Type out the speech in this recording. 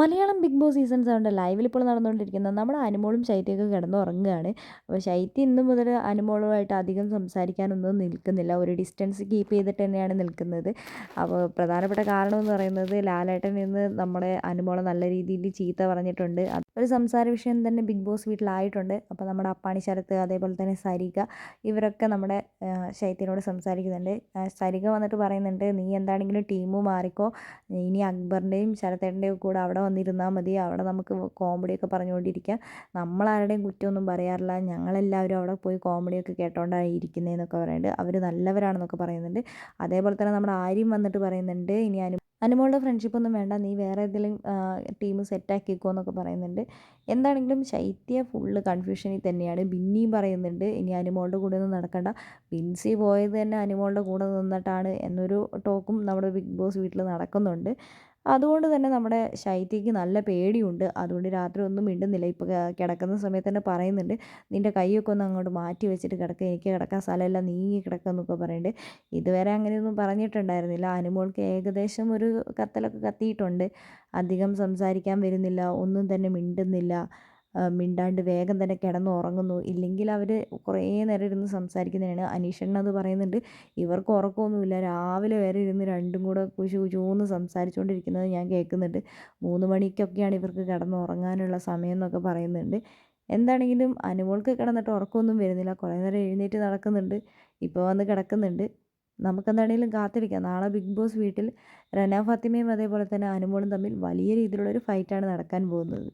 Malayalam big boss season സെവന്റെ ലൈവിൽ ഇപ്പോൾ നടന്നുകൊണ്ടിരിക്കുന്നത് നമ്മുടെ അനുമോളും ശൈത്യയൊക്കെ കിടന്നുറങ്ങുകയാണ്. അപ്പോൾ ശൈത്യ ഇന്ന് മുതൽ അനുമോളുമായിട്ട് അധികം സംസാരിക്കാനൊന്നും നിൽക്കുന്നില്ല. ഒരു ഡിസ്റ്റൻസ് കീപ്പ് ചെയ്തിട്ട് തന്നെയാണ് നിൽക്കുന്നത്. അപ്പോൾ പ്രധാനപ്പെട്ട കാരണം എന്ന് പറയുന്നത് ലാലേട്ടൻ ഇന്ന് നമ്മുടെ അനുമോളെ നല്ല രീതിയിൽ ചീത്ത പറഞ്ഞിട്ടുണ്ട്. ഒരു സംസാര വിഷയം തന്നെ ബിഗ് ബോസ് വീട്ടിലായിട്ടുണ്ട്. അപ്പോൾ നമ്മുടെ അപ്പാണി ശരത്ത് അതേപോലെ തന്നെ സരിക ഇവരൊക്കെ നമ്മുടെ ശൈത്യനോട് സംസാരിക്കുന്നുണ്ട്. സരിക വന്നിട്ട് പറയുന്നുണ്ട് നീ എന്താണെങ്കിലും ടീമ് മാറിക്കോ. ഇനി അക്ബറിന്റെയും ശരത്തേട്ടന്റെയും കൂടെ അവിടെ വന്നിരുന്നാൽ മതി. അവിടെ നമുക്ക് കോമഡിയൊക്കെ പറഞ്ഞുകൊണ്ടിരിക്കാം. നമ്മളാരുടെയും കുറ്റമൊന്നും പറയാറില്ല. ഞങ്ങളെല്ലാവരും അവിടെ പോയി കോമഡിയൊക്കെ കേട്ടോണ്ടാണ് ഇരിക്കുന്നതെന്നൊക്കെ പറയുന്നുണ്ട് അവർ നല്ലവരാണെന്നൊക്കെ പറയുന്നുണ്ട്. അതേപോലെ തന്നെ നമ്മുടെ ആര്യം വന്നിട്ട് പറയുന്നുണ്ട്. ഇനി അനു അനുമോളുടെ ഫ്രണ്ട്ഷിപ്പ് ഒന്നും വേണ്ട. നീ വേറെ ഏതെങ്കിലും ടീം സെറ്റാക്കിക്കോ എന്നൊക്കെ പറയുന്നുണ്ട്. എന്താണെങ്കിലും ശൈത്യ ഫുള്ള് കൺഫ്യൂഷനിൽ തന്നെയാണ്. ബിന്നിയും പറയുന്നുണ്ട്. ഇനി അനുമോളുടെ കൂടെ ഒന്നും നടക്കണ്ട. ബിൻസി പോയത് തന്നെ അനുമോളുടെ കൂടെ നിന്നിട്ടാണ് എന്നൊരു ടോക്കും നമ്മുടെ ബിഗ് ബോസ് വീട്ടിൽ നടക്കുന്നുണ്ട്. അതുകൊണ്ട് തന്നെ നമ്മുടെ ശൈത്യയ്ക്ക് നല്ല പേടിയുണ്ട്. അതുകൊണ്ട് രാത്രി ഒന്നും മിണ്ടുന്നില്ല. ഇപ്പോൾ കിടക്കുന്ന സമയത്ത് തന്നെ പറയുന്നുണ്ട്. നിന്റെ കൈയൊക്കെ ഒന്ന് അങ്ങോട്ട് മാറ്റി വെച്ചിട്ട് കിടക്കുക എനിക്ക് കിടക്കാൻ സ്ഥലമില്ല. നീങ്ങി കിടക്കുക പറയുന്നുണ്ട്. ഇതുവരെ അങ്ങനെയൊന്നും പറഞ്ഞിട്ടുണ്ടായിരുന്നില്ല. അനുമോൾക്ക് ഏകദേശം ഒരു കത്തലൊക്കെ കത്തിയിട്ടുണ്ട്. അധികം സംസാരിക്കാൻ വരുന്നില്ല. ഒന്നും തന്നെ മിണ്ടുന്നില്ല. മിണ്ടാണ്ട് വേഗം തന്നെ കിടന്ന് ഉറങ്ങുന്നു ഇല്ലെങ്കിൽ അവർ കുറേ നേരം ഇരുന്ന് സംസാരിക്കുന്നതാണ് അനീഷണ്ണത് പറയുന്നുണ്ട്. ഇവർക്ക് ഉറക്കമൊന്നുമില്ല. രാവിലെ വരെ ഇരുന്ന് രണ്ടും കൂടെ കുശു കുശൂന്ന് സംസാരിച്ചുകൊണ്ടിരിക്കുന്നത് ഞാൻ കേൾക്കുന്നുണ്ട്. മൂന്ന് മണിക്കൊക്കെയാണ് ഇവർക്ക് കിടന്ന് ഉറങ്ങാനുള്ള സമയം എന്നൊക്കെ പറയുന്നുണ്ട്. എന്താണെങ്കിലും അനുമോൾക്ക് കിടന്നിട്ട് ഉറക്കമൊന്നും വരുന്നില്ല. കുറേ നേരം എഴുന്നേറ്റ് നടക്കുന്നുണ്ട്. ഇപ്പോൾ വന്ന് കിടക്കുന്നുണ്ട്. നമുക്കെന്താണെങ്കിലും കാത്തിരിക്കാം. നാളെ ബിഗ് ബോസ് വീട്ടിൽ റന ഫാത്തിമയും അതേപോലെ തന്നെ അനുമോളും തമ്മിൽ വലിയ രീതിയിലുള്ളൊരു ഫൈറ്റാണ് നടക്കാൻ പോകുന്നത്.